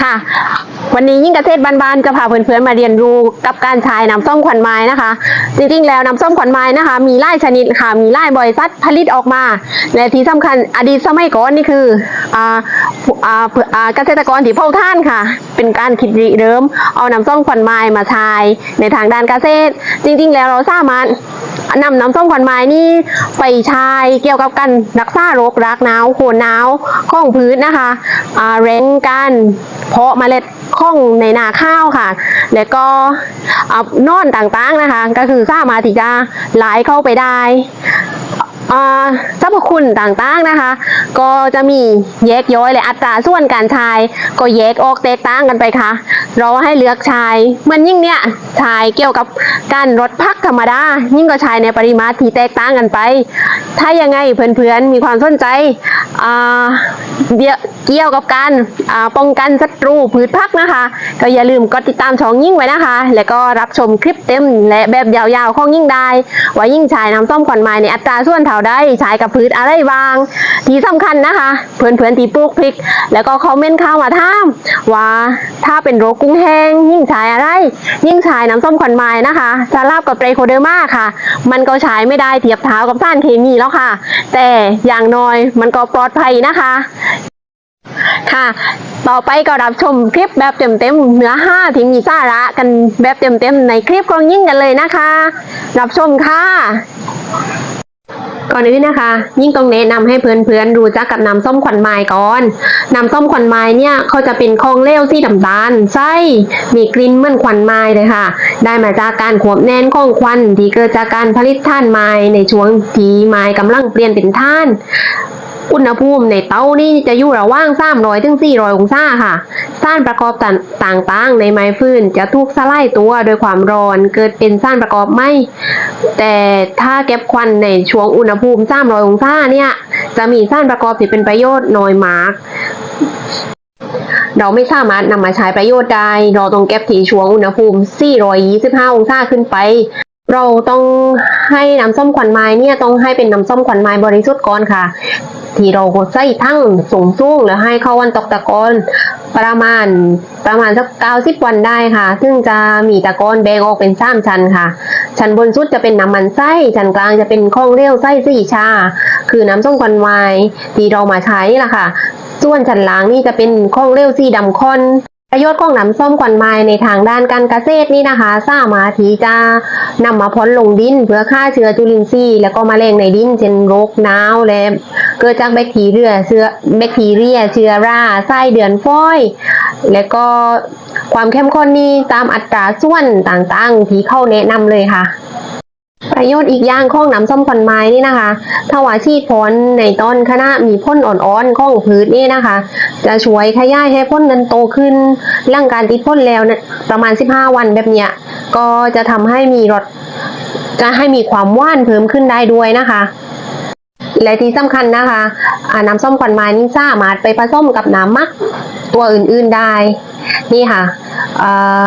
ค่ะ วันนี้ยิ่งเกษตรบ้านๆจะพาเพื่อนๆมาเรียนรู้กับการใช้น้ำส้มขวัญไม้นะคะ จริงๆแล้วน้ำส้มขวัญไม้นะคะ มีไล่ชนิดค่ะมีไล่บริษัทผลิตออกมาและที่สำคัญอดีตสมัยก่อนนี่คืออ่าอ่าอ่าเกษตรกรที่เผาท่านค่ะ เป็นการคิดริเริ่มเอาน้ำส้มขวัญไม้มาใช้ในทางด้านเกษตร จริง ๆ แล้วเราสามารถนำน้ำส้มขวัญไม้นี่ไปใช้เกี่ยวกับการรักษาโรครักหนาวโคนหนาวข้องพื้นนะคะอ่าเร่งการเพาะเมล็ดข้องในนาข้าวค่ะ แล้วก็อ่านอนต่างๆนะคะ ก็คือสามารถที่จะไหลเข้าไปได้ สรรพคุณต่างๆนะคะ ก็จะมีแยกย้อยและอัตราส่วนการใช้ก็แยกออกแตกต่างกันไปค่ะ เราให้เลือกช้เหมันยิ่งเนี่ยใช้เกี่ยวกับการลดพักธรรมดา ยิ่งก็ใช้ในปริมาตรที่แตกต่างกันไป ถ้ายังไงเพื่อนๆมีความสนใจอ่าเดี๋ยเกี่ยวกับการอ่าป้องกันศัตรูพืชพักนะคะ ก็อย่าลืมกดติดตามช่องยิ่งไว้นะคะ แล้วก็รับชมคลิปเต็มและแบบยาวๆของยิ่งได้ ว่ายิ่งใช้น้ำส้มขวัญไม้ในอัตราส่วนเท่าใดใช้กับพืชอะไรบ้าง ที่สำคัญนะคะ เพื่อนๆที่ปลูกพริก แล้วก็คอมเมนต์เข้ามาถามว่าถ้าเป็นโรคกุ้งแห้ง ยิ่งใช้อะไร ยิ่งใช้น้ำส้มขวัญไม้นะคะสาราบกับไตรโคเดอร์มาค่ะ มันก็ใช้ไม่ได้เทียบเท้ากับสารเคมีแล้วค่ะ แต่อย่างน้อยมันก็ปลอดภัยนะคะค่ะ ต่อไปก็รับชมคลิปแบบเต็มๆเนื้อห้าที่มีสาระกันแบบเต็มๆในคลิปของยิ่งกันเลยนะคะ รับชมค่ะ ก่อนอื่นนะคะ ยิ่งต้องแนะนำให้เพื่อนๆรู้จักกับน้ำส้มขวัญไม้ก่อนน้ำส้มขวัญไม้เนี่ยเขาจะเป็นคองเลวสีดำตาลไส้มีกลิ่นเหมือนควันไม้เลยค่ะ ได้มาจากการขวบแน่นของควันที่เกิดจากการผลิตท่านไม้ในช่วงที่ไม้กำลังเปลี่ยนเป็นท่าน อุณหภูมิในเตานี่จะอยู่ระหว่าง300ถึง400องศาค่ะสารประกอบต่างๆ ในไม้ฟืนจะถูกสลายตัวโดยความร้อนเกิดเป็นสารประกอบไหมแต่ถ้าเก็บควันในช่วงอุณหภูมิ300องศาเนี่ยจะมีสารประกอบที่เป็นประโยชน์น้อยมากเราไม่สามารถนำมาใช้ประโยชน์ได้ เราต้องเก็บที่ช่วงอุณหภูมิ 425 องศาขึ้นไป เราต้องให้น้ำส้มขวัญไม้เนี่ยต้องให้เป็นน้ำส้มขวัญไม้บริสุทธิ์ก่อนค่ะ ที่เราใส่ทั้งสูงสูงแล้วให้เข้าวันตกตะกอนประมาณประมาณสักเก้าสิบวันได้ค่ะ ซึ่งจะมีตะกอนแบ่งออกเป็นสามชั้นค่ะ ชั้นบนสุดจะเป็นน้ำมันไส้ชั้นกลางจะเป็นข้องเลี้ยวไส้สี่ชา คือน้ำส้มควันไวน์ที่เรามาใช้ล่ะค่ะส่วนชั้นล่างนี่จะเป็นข้องเลี้ยวสีดำค่อน ประโยชน์ของน้ำส้มควันไม้ในทางด้านการเกษตรนี่นะคะ สามารถที่จะนำมาพ่นลงดินเพื่อฆ่าเชื้อจุลินทรีย์แล้วก็แมลงในดินเช่นโรคหนาวและเกิดจากแบคทีเรียเชื้อแบคทีเรียเชื้อราไส้เดือนฟอย และก็ความเข้มข้นนี่ตามอัตราส่วนต่างๆ ที่เข้าแนะนำเลยค่ะ ประโยชน์อีกอย่างของน้ำส้มควันไม้นี่นะคะถ้าว่าชีพ้นในต้นคณะมีพ่นอ่อนๆของพืชนี่นะคะ จะช่วยขยายให้พ่นนั้นโตขึ้นร่างการติดพ่นแล้วประมาณ 15 วันแบบเนี้ยก็จะทำให้มีรสจะให้มีความว่านเพิ่มขึ้นได้ด้วยนะคะ และที่สำคัญนะคะน้ำส้มควันไม้นี่สามารถไปผสมกับน้ำมักตัวอื่นๆได้ นี่ค่ะอ่า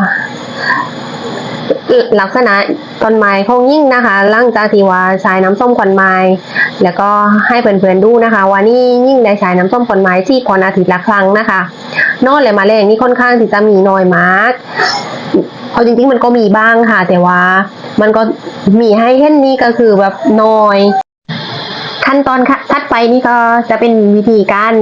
ลักษณะต้นไม้ของยิ่งนะคะหลังจากที่ว่าใช้น้ำส้มขวัญไม้ แล้วก็ให้เพื่อนๆดูนะคะว่านี่ยิ่งได้ใช้น้ำส้มขวัญไม้ที่พออาทิตย์ละครั้งนะคะ นอกเลยมาแรงนี่ค่อนข้างที่จะมีน้อยมากเอาจริงๆมันก็มีบ้างค่ะ แต่ว่ามันก็มีให้เห็นนี่ก็คือแบบน้อยขั้นตอนถัดไปนี่ก็จะเป็นวิธีการ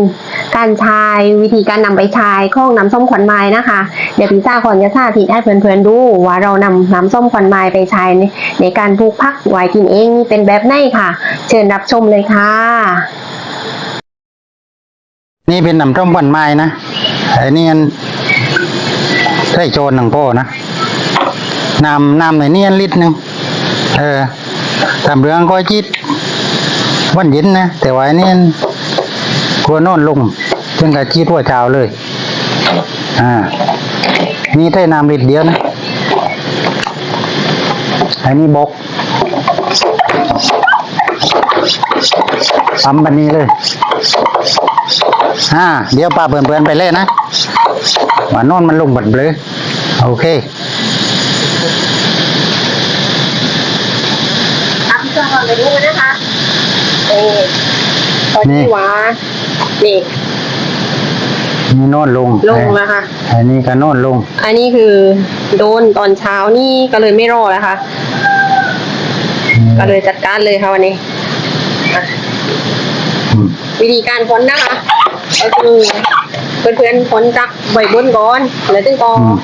การใช้วิธีการนำไปใช้ของน้ำส้มขวัญไม้นะคะ เดี๋ยวพี่ซ่าขอจะสาธิตให้เพื่อนๆดูว่าเรานำน้ำส้มขวัญไม้ไปใช้ในในการปลูกผักไว้กินเองนี่เป็นแบบไหนค่ะ เชิญรับชมเลยค่ะ นี่เป็นน้ำส้มควันไม้นะไอ้นี่อันใส่โจรหนังโป้นะน้ำน้ำในนี่อันลิตรหนึ่งเออทำเรื่องก็จิตวันย็นนะแต่ว่าอัน นี่อันกลัวนอนลงจึงกับจิตหัวเช้าเลย อ่า นี่ใส่น้ำลิตรเดียวนะ อันนี้บกปั๊มบันนี้เลยอ่าเดี๋ยวป้าเปื่อนๆไปเลยนะว่าโนอนมันลงบัดเบลอโอเคครับเชิญก่อนไปดูนะคะเออตอนนี่ที่ว่า นี่นี่โน่นลงลงแล้วค่ะอันนี้ก็โน่นลง อันนี้คือโดนตอนเช้านี่ก็เลยไม่รอแล้วค่ะก็เลยจัดการเลยค่ะวันนี้อะอืมวิธีการพ้นนะคะก็คือเพื่อนๆพ้นจากใบบนก่อนแล้วถึงก็อืม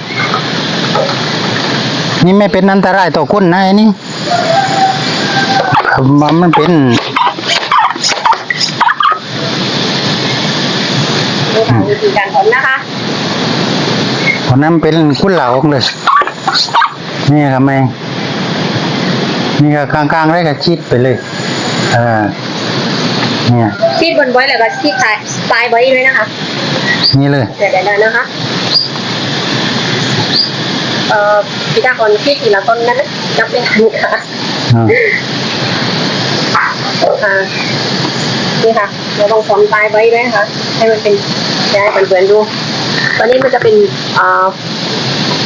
นี่ไม่เป็นอันตรายต่อคนนะไอ้นี่มันมันเป็น ดูค่ะวิธีการพ้นนะคะเพราะนั้นเป็นคุณเหลาเลย นี่ครับแม่นี่ก็กลางๆได้ก็ชิดไปเลยเออเนี่ยชีดบนไว้แล้วก็ชีดตายตายไว้ด้วยนะคะ นี่เลยเดี๋ยวเดี๋ยวนะคะเอ่อพิธากรชีดทีละต้นนั้นนะนับไม่ทันค่ะอ่าอ่า นี่ค่ะเราต้องพ้นตายไว้ด้วยนะคะให้มันเป็นจะให้เพื่อนๆดู ตอนนี้มันจะเป็นอ่า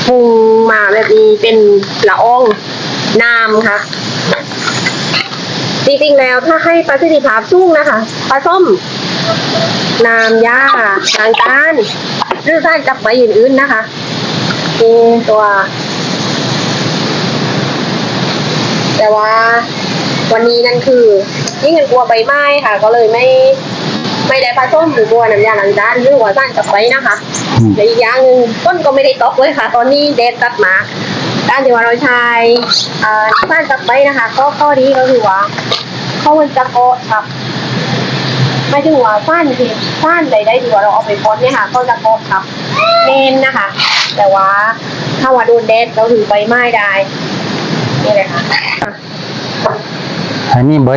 ปรุงมาแบบนี้เป็นละอองน้ำค่ะ จริงๆแล้วถ้าให้ประสิทธิภาพสูงนะคะปลาส้มน้ำยาล้างจานหรือสารจับใบอื่นๆนะคะมีตัว แต่ว่า วันนี้นั่นคือยิ่งกันกลัวใบไม้ค่ะ ก็เลยไม่ไม่ได้ปลาส้มหรือกลัวน้ำยาล้างจานหรือว่าสารจับใบนะคะอืมและอีกอย่างหนึ่งต้นก็ไม่ได้ตกเลยค่ะ ตอนนี้เด็ดตัดมาการที่ว่าเราใช้อ่าสารจับใบนะคะ ก็ข้อดีก็คือว่าเขามันจะเกาะครับไม่ถึงว่าฟ้านที่ฟ้านใดๆที่ว่าเราเอาไปพ้นเนี่ยค่ะ ก็จะเกาะครับเน้นนะคะ แต่ว่าถ้าว่าโดนแดดเราถือใบไม้ได้นี่เลยค่ะ อันนี้ใบ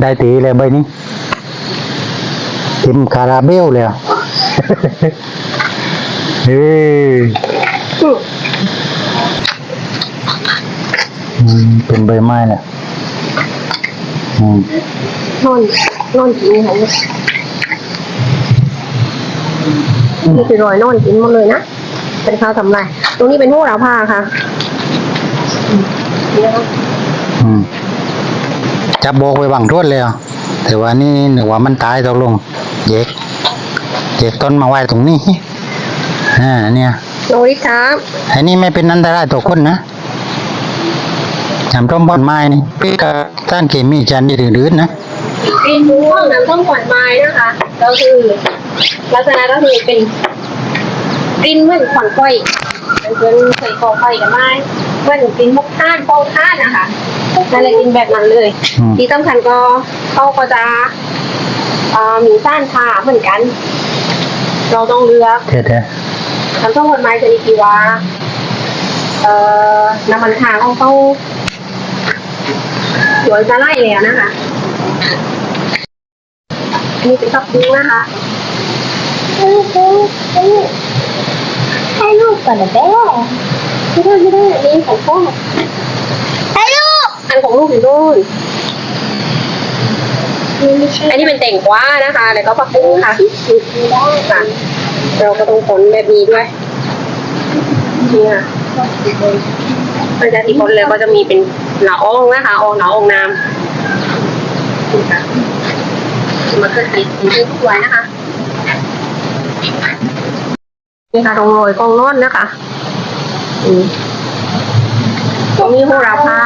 ได้ตีเลยใบนี้เต็มคาราเบลเลยเฮ้ยเป็นใบไม้แหละอืมนอนนอนกินค่ะนี่คือรอยนอนกินหมดเลยนะ เป็นข้าวทำไร ตรงนี้เป็นหัวเราผ้าค่ะ จับโบกไปบังทวดเลยอะแต่ว่านี่นึกว่ามันตายตกลงเยกเยกต้นมาไว้ตรงนี้อ่าเนี่ยโนริครับอันนี้ไม่เป็นอันตรายต่อคนนะยำต้มบอนไม้นี่เป็นกับต้านเคมีจานดีอื่นๆนะกลิ่นม่วงน้ำส้มขวัญไม้นะคะก็คือลักษณะก็คือเป็นกลิ่นเหมือนขวัญไฟเป็นเพื่อนเคยกองไฟกันไหมเหมือนกลิ่นพวกท่านฟองท่านนะคะ นั่นเลยกลิ่นแบบนั้นเลย อืม ที่สำคัญก็เขาก็จะเอ่อมีซ่านผ่าเหมือนกัน เราต้องเลือกเท่น้ำส้มผลไม้ชนิดที่ว่าเอ่อน้ำมันทาของเขาสวยจะไล่แล้วนะคะอันนี้เป็นกับดูนะคะให้ลูกให้ลูกก่อนนะแม่ไม่ได้ไม่ได้อันนี้ของพ่อให้ลูก อันของลูกอยู่นู่น อันนี้เป็นแต่งกวานะคะ แล้วก็ผักบุ้งค่ะค่ะ เราก็ต้องขนแบบนี้ด้วยเนี่ยมันจะที่คนเลยก็จะมีเป็นละอองนะคะอองละอองน้ำนี่ค่ะมาเคลื่อนติดที่ทุกวันนะคะนี่ค่ะตรงโรยกองโน้นนะคะอืมตรงนี้โหระพา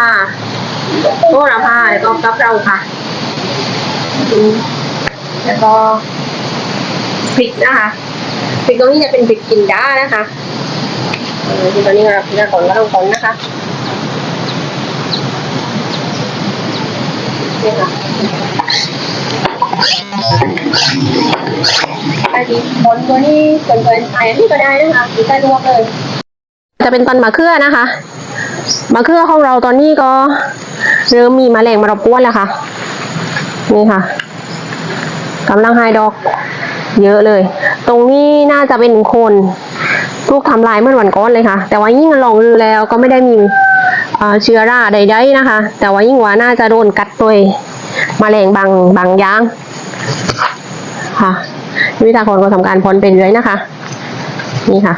โหระพาแล้วก็กับเราค่ะ แล้วก็พริกนะคะพริกตรงนี้จะเป็นพริกจินดานะคะเออที่ตอนนี้เราพิจารณาก่อนก็ต้องคนนะคะนี่ค่ะไอ้ที่ผลตัวนี้เกินเกินไปที่ก็ได้นะคะหรือใส่รวมเลย จะเป็นต้นมะเขือนะคะมะเขือของเราตอนนี้ก็ เริ่มมีแมลงมารบกวนแล้วค่ะ นี่ค่ะกำลังให้ดอก เยอะเลย ตรงนี้น่าจะเป็นคนลูกทำลายเมื่อวันก่อนเลยค่ะ แต่ว่ายิ่งลองดูแล้วก็ไม่ได้มีเชื้อราใดๆนะคะ แต่ว่ายิ่งว่าน่าจะโดนกัดโดยแมลงบางบางอย่างค่ะวิทยากรก็ทำการพ้นไปเรื่อยนะคะ นี่ค่ะ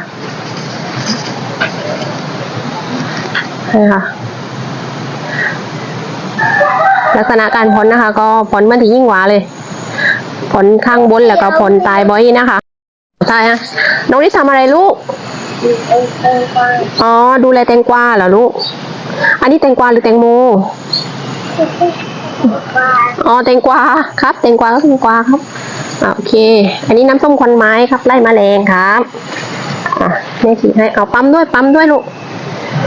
นี่ค่ะ ลักษณะการพ้นนะคะ ก็พ้นมันที่ยิ่งหวาเลยผลข้างบนแล้วก็ผลตายบ่อยนะคะตายอะน้องนี่ทำอะไรลูกอ๋อดูแลแตงกวาเหรอลูก อันนี้แตงกวาหรือแตงโมอ๋อแตงกวาครับแตงกวาก็แตงกวาครับอ่าโอเค อันนี้น้ำส้มควันไม้ครับไล่แมลงครับอะแม่ฉีดให้เอาปั๊มด้วยปั๊มด้วยลูก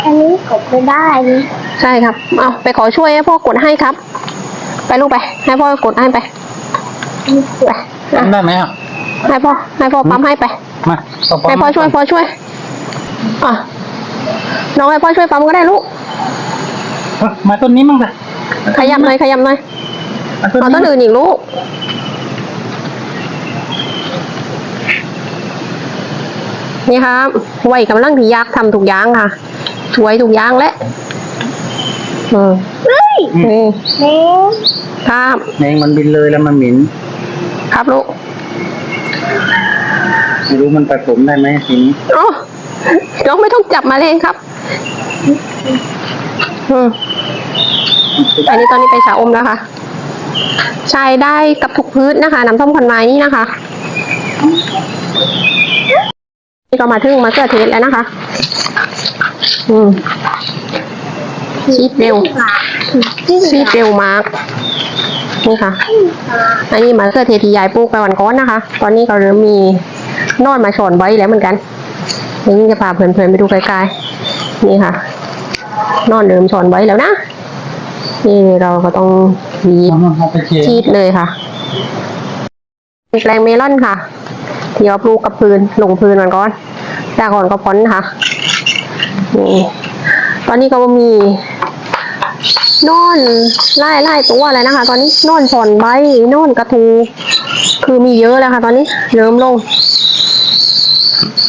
อันนี้กดไม่ได้นี่ใช่ครับ เอาไปขอช่วยให้พ่อกดให้ครับ ไปลูกไป ให้พ่อกดให้ไปไปอะทำได้ไหมอะ ให้พ่อให้พ่อปั๊มให้ไป มาต่ไปให้พ่อช่วยพ่อช่วยอะน้องให้พ่อช่วยปั๊มก็ได้ลูกเอ้ยมาต้นนี้มั่งเลยขยับหน่อยขยับหน่อยมาต้นเอาต้นนี้อื่นอีกลูกนี่ครับไวัยกำลังที่อยากทำทุกอย่างค่ะช่วยทุกอย่างและ อืมเฮ้ยนี่เล็กครับแมงมันบินเลยแล้วมันหมิ่นครับลูกไม่รู้มันผสมได้ไหมทีนี้โอ้น้องไม่ต้องจับมาเลยครับอืมอันนี้ตอนนี้ไปชาอมแล้วค่ะใช้ได้กับทุกพืชนะคะ น้ำส้มควันไม้นี่นะคะนี่ก็มาถึงมาเกือเทศแล้วนะคะ อืม ชีดเร็วชีดเร็วมาก นี่ค่ะ อันนี้มาเกือเทศที่ยายปลูกไปวันก่อนนะคะ ตอนนี้ก็เริ่มมีนอนมาชอนไว้แล้วเหมือนกันนี่จะพาเพลินๆไปดูไกลๆนี่ค่ะ นอนเริ่มชอนไว้แล้วนะ นี่เราก็ต้องหวีชีดเลยค่ะแปลงเมลอนค่ะที่เอาปลูกกับพื้นลงพื้นมันก่อนจากก่อนก็พ้นค่ะนี่ ตอนนี้ก็มีนอนไล่ไล่ตัวอะไรนะคะ ตอนนี้นอนสอนใบนอนกระทู คือมีเยอะแล้วค่ะ ตอนนี้เริ่มลง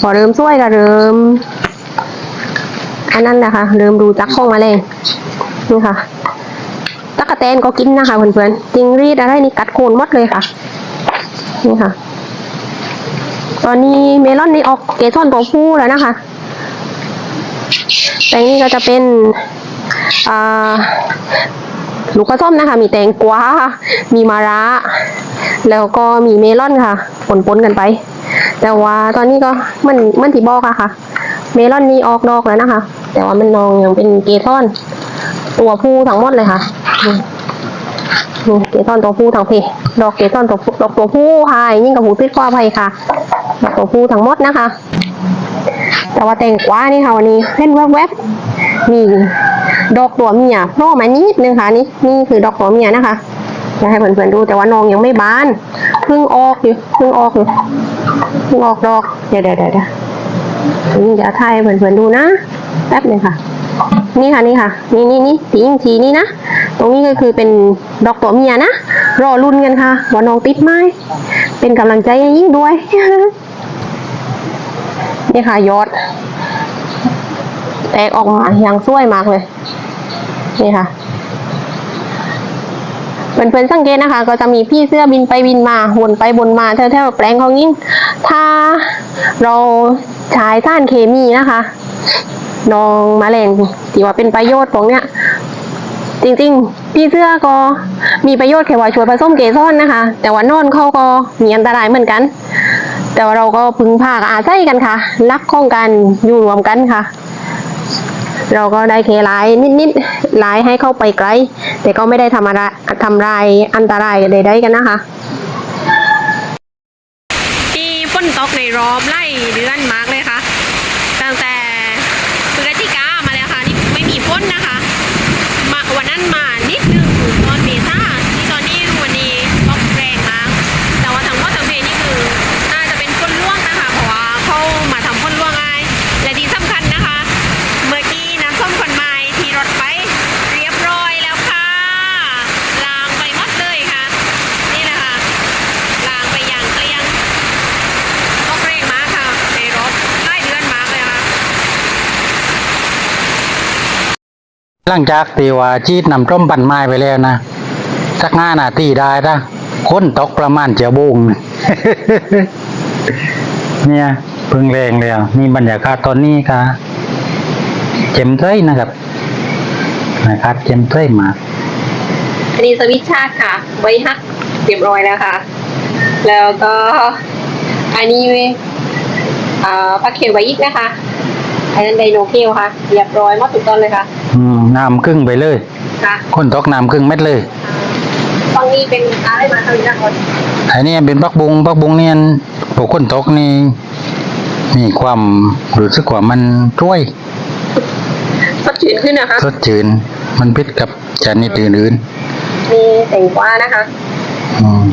พอเริ่มช่วยก็เริ่มอันนั้นแหละค่ะเริ่มดูจักข้องมาเลยนี่ค่ะตั๊กแตนก็กินนะคะเพื่อนๆจิงรีดอะไรนี่กัดโคนหมดเลยค่ะ นี่ค่ะ ตอนนี้เมลอนนี่ออกเกสรตัวผู้แล้วนะคะ แตงนี่ก็จะเป็นอ่าลูกกระส้มนะคะ มีแตงกวา มีมะระ แล้วก็มีเมลอนค่ะ ปนๆกันไป แต่ว่าตอนนี้ก็มันมันที่บอกอะค่ะ เมลอนนี่ออกดอกแล้วนะคะ แต่ว่ามันนองยังเป็นเกสรตัวผู้ทั้งหมดเลยค่ะนี่เกสรตัวผู้ทั้งเพดอกเกสรตัวผู้ดอกตัวผู้ค่ะยิ่งกับหูพิษกว่าไปค่ะ ดอกตัวผู้ทั้งหมดนะคะ แต่ว่าแตงกวานี่ค่ะวันนี้เล่นแวบๆมีดอกตัวเมียโผล่มานิดนึงค่ะนี่นี่คือดอกตัวเมียนะคะจะให้เพื่อนๆดูแต่ว่าน้องยังไม่บานเพิ่งออกอยู่เพิ่งออกอยู่เพิ่งออกดอกเดี๋ยวเดี๋ยวเดี๋ยวเดี๋ยวนี่จะถ่ายให้เพื่อนๆดูนะแป๊บหนึงค่ะ นี่ค่ะนี่ค่ะ นี่นี่นี่สีอิงทีนี่นะตรงนี้ก็คือเป็นดอกตัวเมียนะรอรุ่นกันค่ะว่าน้องติดไหมเป็นกำลังใจยิ่งด้วย นี่ค่ะยอด แตกออกมาอย่างสวยมากเลย นี่ค่ะเพื่อนๆสังเกตนะคะ ก็จะมีพี่เสื้อบินไปบินมาวนไปวนมาแถวๆแปลงของยิ่งถ้าเราใช้สารเคมีนะคะน้องแมลงที่ว่าเป็นประโยชน์ของเนี้ยจริงๆ พี่เสื้อก็มีประโยชน์แค่ว่าช่วยผสมเกสรนะคะ แต่ว่านอนเขาก็มีอันตรายเหมือนกัน แต่ว่าเราก็พึงพาอาศัยกันค่ะ รักข้องกันอยู่รวมกันค่ะ เราก็ได้เคลายนิดๆลายให้เข้าไปไกล แต่ก็ไม่ได้ทำอะไรทำลายอันตรายใดๆกันนะคะ ที่ฝนตกในรอบไล่เดือนมากเลยค่ะ ตั้งแต่พฤศจิกามาแล้วค่ะนี่ไม่มีฝนนะคะมาวันนั้นมานิดนึงตอนเมษาที่ตอนนี้วันนี้ตกแรงมาก แต่ว่าทั้งหมดทั้งเพนี่คือน่าจะเป็นฝนล่วงนะคะ เพราะว่าเขามาทำฝนล่วงไงและที่สำคัญนะคะ เมื่อกี้น้ำส้มควันไม้ที่รถไป เรียบร้อยแล้วค่ะล้างไปหมดเลยค่ะ นี่แหละค่ะล้างไปอย่างเกลี้ยงตกแรงมากค่ะในรถไล่เดือนมากเลยค่ะ หลั งจากตีว่าจีดนำต้มปั่นไม้ไปแล้วนะสักห้านาทีได้นะคนตกประมาณเจียวบุงเนี่ยพึ่งแรงเลยอะนี่บรรยากาศตอนนี้ค่ะเจ็มเต้ยนะครับนะครับเจ็มเต้ยมาอันนี้สวิตชาค่ะ ไว้ฮักเรียบร้อยแล้วค่ะ แล้วก็อันนี้อ่าปลาเข็มไว้อีกนะคะอันนั้นไดโนเคลค่ะ เรียบร้อยหมดทุกตอนเลยค่ะ อืมน้ำครึ่งไปเลยค่ะคนตกน้ำครึ่งเม็ดเลยฝั่งนี้เป็นอะไรมาทางนี้นะคะไอ้นี่เป็นปักบุงปักบุงเนี่ยพวกคนตกนี่มีความรู้สึกว่ามันช่วยสดชื่นขึ้นนะคะ สดชื่นมันพิษกับชนิดอื่นมีแตงกวานะคะๆอืม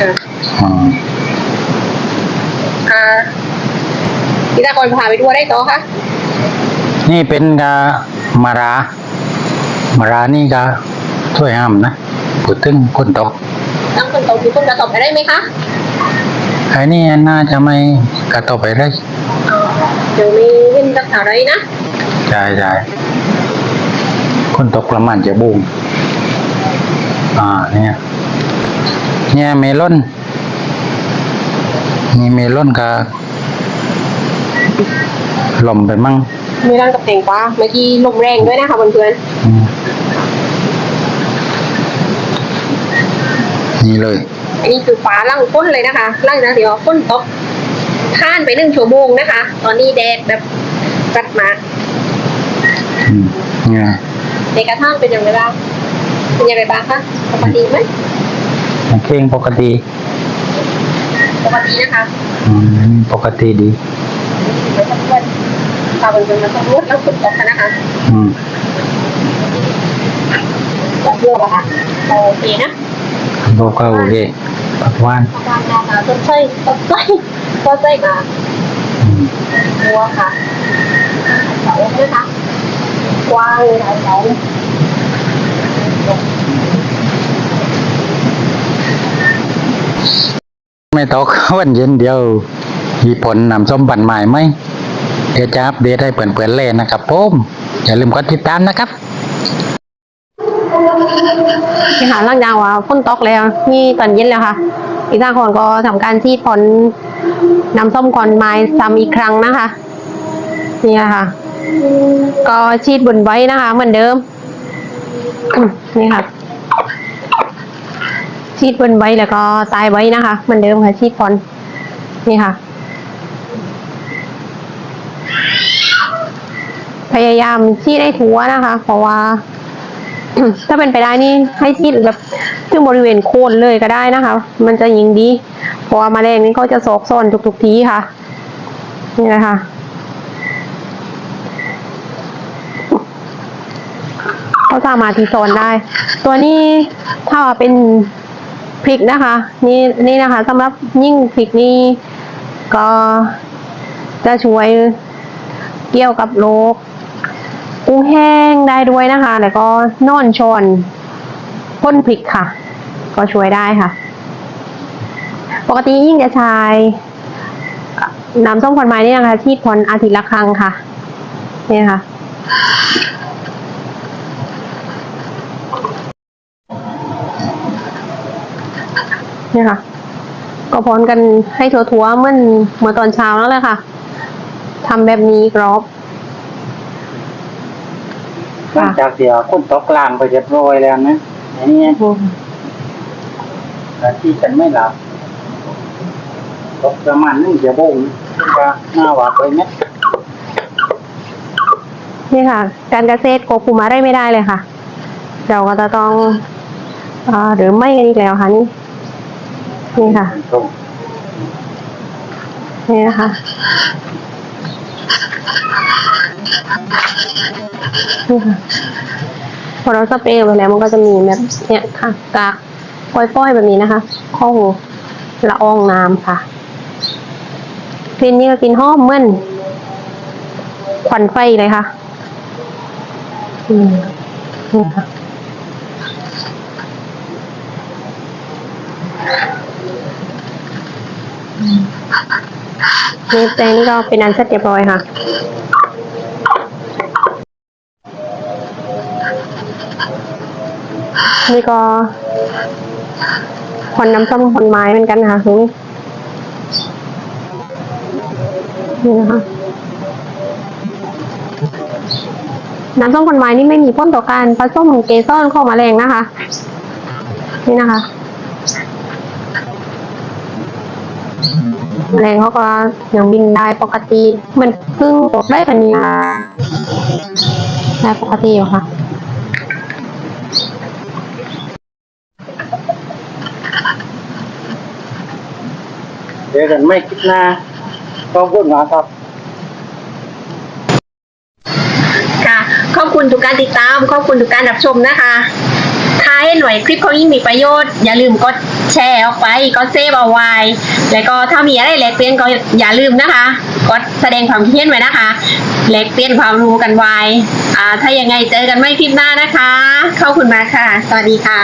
ค่ะอืมอ่าพี่ตาคนพาไปดูได้ต่อค่ะ นี่เป็นกามารา มารานี่ก็ช่วยห้ามนะพูดถึงคนตกต้องคนตรงที่คนกระตอบไปได้ไหมคะไอ้นี่น่าจะไม่กระทบไปได้เดี๋ยวมีเห็นกับอะไรนะใช่ใช่คนตกประมาณจะบูมอ่าเนี่ยเนี่ยเมลอนมีเมลอนกับลมไปมั่ง มีร้านกับแตงกวาเมื่อกี้ลมแรงด้วยนะคะเพื่อนอืมนี่เลยๆอันนี้คือฟ้าลั่งพ้นเลยนะคะลั่งจากที่ว่าพ้นตกท่านไปหนึ่งชั่วโมงนะคะ ตอนนี้แดดแบบจัดมาอืมเนี่ยในกระทั่งเป็นอย่างไรบ้างเป็นอย่างไรบ้างคะปกติไหมเข่งปกติ ปกตินะคะ อืม ปกติดี ไม่ต้องเพื่อน พาเพื่อนๆมาสำรวจแล้วฝึกตกกันนะคะอืมจับเรืออะค่ะโอเคนะบอกก็โอเคปักว่านประมาณนะคะต้นไส้ต้นไส้ต้นไส้มาอืมบัวค่ะเสาด้วยค่ะกว้างเลยค่ะเสาไม่ตกวันเย็นเดียวมีผลนำส้มบันหมายไหม เดี๋ยวจะอัปเดตให้เปิดๆเลยนนะครับผมอย่าลืมกดติดตามนะครับนี่ค่ะหลังจากว่าฝนตกแล้วนี่ตอนเย็นแล้วค่ะอีกทางคนก็ทำการชีดผลน้ำส้มคอนไม้ซ้ำอีกครั้งนะคะ นี่ค่ะ ก็ชีดบนไว้นะคะ เหมือนเดิมอืมนี่ค่ะ ชีดบนไว้แล้วก็ตายไว้นะคะ เหมือนเดิมค่ะชีดผลนี่ค่ะ พยายามชีดให้ทัวนะคะ เพราะว่า ถ้าเป็นไปได้นี่ให้ชีดแบบถึงบริเวณโคนเลยก็ได้นะคะ มันจะยิงดี เพราะว่าแมลงนี่เขาจะซอกซ่อนทุกๆทีค่ะ นี่แหละค่ะเขาสามารถที่โซนได้ ตัวนี้ถ้าว่าเป็นพริกนะคะ นี่นี่นะคะสำหรับยิ่งพริกนี่ก็จะช่วย เกี่ยวกับโรคกุ้งแห้งได้ด้วยนะคะ แล้วก็นอนชอนพ่นพริกค่ะ ก็ช่วยได้ค่ะ ปกติยิ่งจะใช้น้ำส้มควันไม้นี่นะคะที่ควันอาทิตย์ละครั้งค่ะนี่ค่ะนี่ค่ะ ก็พรกันให้ทัวๆเมื่อนเมื่อตอนเช้าแล้วแหละค่ะ ทำแบบนี้กรอบหลังจากเดียวคนตกกลางไปเรียบร้อยแล้วนะอันนี้ที่ฉันไม่หลับตกประมาณหนึ่งชั่วโมงก็หน้าหวาดไปไหมนี่ค่ะ การเกษตรควบคุมอะไรไม่ได้เลยค่ะ เราก็จะต้องเอ่อหรือไม่กันอีกแล้วค่ะนี่นี่ค่ะตรงนี่นะคะนี่ค่ะ พอเราสเปรย์ไปแล้วมันก็จะมีแบบเนี่ยค่ะ กากปล่อยๆแบบนี้นะคะข้องละอองน้ำค่ะกลิ่นนี่ก็กลินหอมเหมือนควันไฟเลยค่ะ อืมนี่ค่ะนี่แตงนี่ก็เป็นอันเสร็จเรียบร้อยค่ะ นี่ก็คนน้ำส้มคนไม้เหมือนกันค่ะคุณนี่นะคะน้ำส้มคนไม้นี่ไม่มีพ่นต่อการผสมเกสรของแมลงนะคะ นี่นะคะแรงเขาก็ยังบินได้ปกติ มันเพิ่งตกได้ปันนี้ได้ปกติอยู่ค่ะ เดี๋ยวกันไม่คิดหน้าต้องพูดมาครับ ค่ะ ขอบคุณทุกการติดตาม ขอบคุณทุกการรับชมนะคะถ้าให้หน่วยคลิปเขายิ่งมีประโยชน์ อย่าลืมกดแชร์ออกไปก็เซฟเอาไว้ แล้วก็ถ้ามีอะไรแลกเปลี่ยนก็อย่าลืมนะคะ กดแสดงความคิดเห็นไว้นะคะแลกเปลี่ยนความรู้กันไว้อ่าถ้ายังไงเจอกันไม่คลิปหน้านะคะ ขอบคุณมากค่ะ สวัสดีค่ะ